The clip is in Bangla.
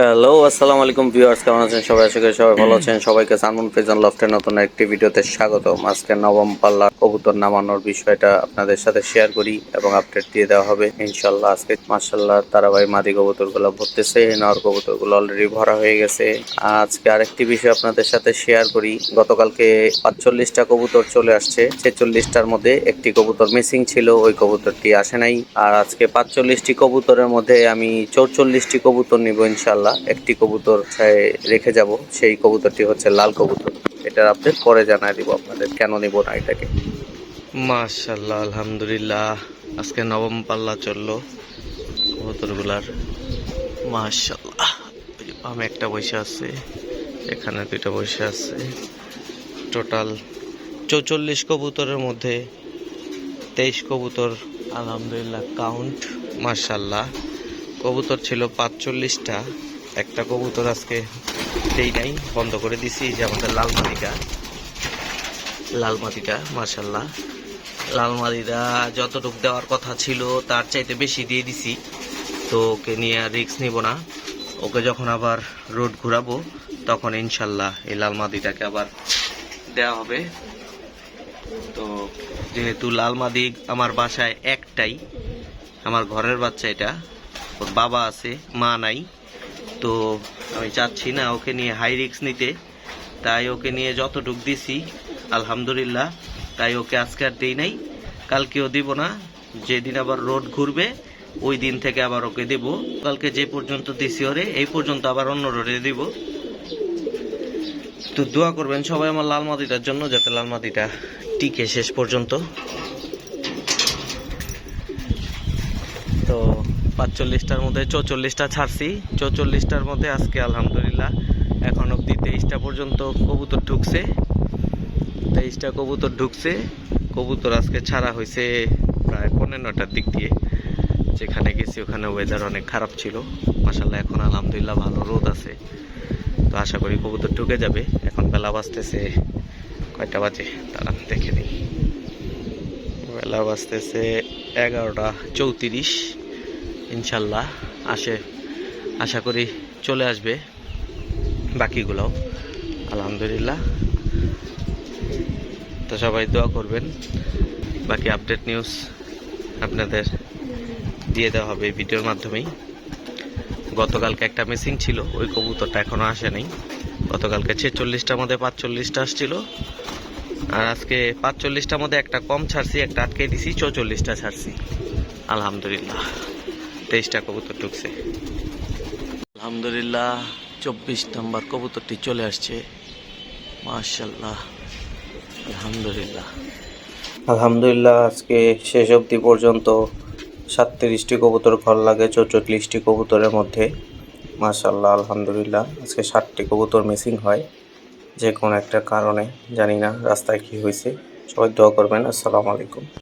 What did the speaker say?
হ্যালো আসসালামু আলাইকুম ভিউয়ার্স, কেমন আছেন সবাই? আশা করি সবাই ভালো আছেন। সবাইকে সানমুন ফেজন লফটের নতুন একটি ভিডিওতে স্বাগতম। আজকে নবম পাল্লা কবুতর নামানোর বিষয়টা আপনাদের সাথে শেয়ার করি এবং আপডেট দিয়ে দেওয়া হবে। ইনশাল্লাহ আজকে মার্শাল্লাহ তারাবাই মাদি কবুতরগুলো ভরতেছে। নর কবুতরগুলো অলরেডি ভরা হয়ে গেছে। আজকে আরেকটি বিষয় আপনাদের সাথে শেয়ার করি। গতকালকে পাঁচচল্লিশটা কবুতর চলে আসছে। ছেচল্লিশটার মধ্যে একটি কবুতর মিসিং ছিল, ওই কবুতরটি আসে নাই। আর আজকে পাঁচচল্লিশটি কবুতরের মধ্যে আমি চৌচল্লিশটি কবুতর নিব ইনশাল্লাহ একটি কবুতর রেখে যাব। সেই কবুতরটি হচ্ছে লাল কবুতর। এটার আপডেট পরে জানাই দিব আপনাদের। কেন নিব না এটাকে? মাশাল্লাহ আলহামদুলিল্লাহ। আজকে নবম পাল্লা চলল কবুতরগুলার। মাশাল্লাহ বামে একটা বসে আছে, এখানে দুইটা বসে আছে। টোটাল চৌচল্লিশ কবুতরের মধ্যে তেইশ কবুতর আলহামদুলিল্লাহ কাউন্ট মার্শাল্লাহ কবুতর ছিল পাঁচচল্লিশটা। একটা কবুতর আজকে দেই নাই, বন্ধ করে দিছি যে আমাদের লাল মাটিটা। লাল মাটিটা মার্শাল্লাহ লাল মাটিটা যতটুক দেওয়ার কথা ছিল, তার চাইতে বেশি দিয়ে দিছি। তো ওকে নিয়ে আর রিস্ক নিব না। ওকে যখন আবার রোড ঘুরাবো, তখন ইনশাল্লাহ এই লাল মাদিটাকে আবার দেওয়া হবে। তো যেহেতু লাল মাদি আমার বাসায় একটাই, আমার ঘরের বাচ্চা এটা, ওর বাবা আছে, মা নাই তো আমি চাচ্ছি না ওকে নিয়ে হাই রিক্স নিতে। তাই ওকে নিয়ে যতটুক দিছি, আলহামদুলিল্লাহ, তাই ওকে আজকে আর দিই নাই। কালকেও দিব না, যেদিন আবার রোড ঘুরবে, ওই দিন থেকে আবার ওকে দেব। কালকে যে পর্যন্ত দিছি ওরে, এই পর্যন্ত আবার অন্য রোডে দিব। তো দোয়া করবেন সবাই আমার লাল মাদিটার জন্য, যাতে লাল মাদিটা টিকে শেষ পর্যন্ত। তো পাঁচচল্লিশটার মধ্যে চৌচল্লিশটা ছাড়ছি। চৌচল্লিশটার মধ্যে আজকে আলহামদুলিল্লাহ এখন অবধি তেইশটা পর্যন্ত কবুতর ঢুকছে। তেইশটা কবুতর ঢুকছে। কবুতর আজকে ছাড়া হয়েছে প্রায় পনেরোটার দিক দিয়ে। যেখানে গেছি ওখানে ওয়েদার অনেক খারাপ ছিল। মাসাল্লাহ এখন আলহামদুলিল্লাহ ভালো রোদ আছে। তো আশা করি কবুতর ঢুকে যাবে। এখন বেলা বাজতেছে কয়টা বাজে? তারা দেখে নিই। বেলা বাজতেছে এগারোটা চৌত্রিশ। ইনশাল্লাহ আসে, আশা করি চলে আসবে বাকিগুলোও। আলহামদুলিল্লাহ। তো সবাই দোয়া করবেন, বাকি আপডেট নিউজ আপনাদের দিয়ে দেওয়া হবে ভিডিওর মাধ্যমেই। গতকালকে একটা মিসিং ছিল, ওই কবুতরটা এখনও আসে নাই। গতকালকে ছেচল্লিশটার মধ্যে পাঁচচল্লিশটা আসছিল। আর আজকে পাঁচচল্লিশটার মধ্যে একটা কম ছাড়ছি, একটা আটকে দিছি, চৌচল্লিশটা ছাড়ছি। আলহামদুলিল্লাহ। তেইশটা কবুতর ঢুকছে। আলহামদুলিল্লাহ চব্বিশ নম্বর কবুতরটি চলে আসছে। মার্শাল্লাহ আলহামদুলিল্লাহ। আলহামদুলিল্লাহ আজকে শেষ অবধি পর্যন্ত সাতত্রিশটি কবুতর ঘর লাগে চৌচল্লিশটি কবুতরের মধ্যে। মাশাল্লাহ আলহামদুলিল্লাহ আজকে ষাটটি কবুতর মিসিং হয় যে কোনো একটা কারণে জানি না রাস্তায় কি হয়েছে। সবাই দোয়া করবেন আসসালামু আলাইকুম।